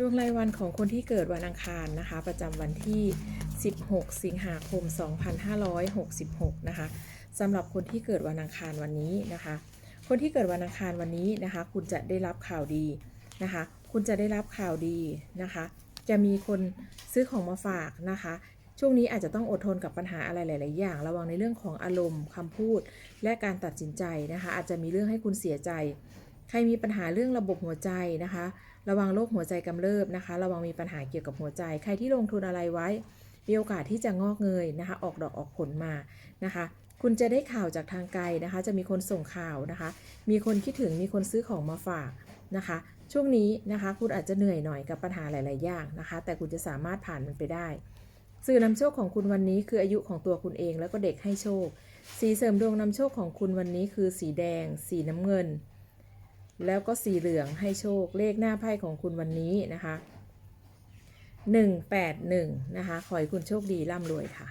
ดวงรายวันของคนที่เกิดวันอังคารนะคะ ประจำวันที่ 16 สิงหาคม 2566 นะคะสำหรับคนที่เกิดวันอังคารวันนี้นะคะ คนที่เกิดวันอังคารวันนี้นะคะ คุณจะได้รับข่าวดีนะคะ คุณจะได้รับข่าวดีนะคะ จะมีคนซื้อของมาฝากนะคะ ช่วงนี้อาจจะต้องอดทนกับปัญหาอะไรหลาย ๆ อย่าง ระวังในเรื่องของอารมณ์คำพูด และการตัดสินใจนะคะ อาจจะมีเรื่องให้คุณเสียใจ ใครมีปัญหาเรื่องระบบหัวใจนะคะ ระวังโรคหัวใจกำเริบนะคะ ระวังมีปัญหาเกี่ยวกับหัวใจ ใครที่ลงทุนอะไรไว้ มีโอกาสที่จะงอกเงยนะคะ ออกดอกออกผลมานะคะ คุณจะได้ข่าวจากทางไกลนะคะ จะมีคนส่งข่าวนะคะ มีคนคิดถึงมีคนซื้อของมาฝากนะคะ ช่วงนี้นะคะคุณอาจจะเหนื่อยหน่อยกับปัญหาหลาย ๆ อย่างนะคะ แต่คุณจะสามารถผ่านมันไปได้ สื่อนำโชคของคุณวันนี้คืออายุของตัวคุณเองแล้วก็เด็กให้โชค สีเสริมดวงนำโชคของคุณวันนี้คือสีแดง สีน้ำเงิน แล้วก็สีเหลืองให้โชคเลขหน้าไพ่ของคุณวันนี้นะคะ 181 นะคะ ขอให้คุณโชคดีร่ำรวยค่ะ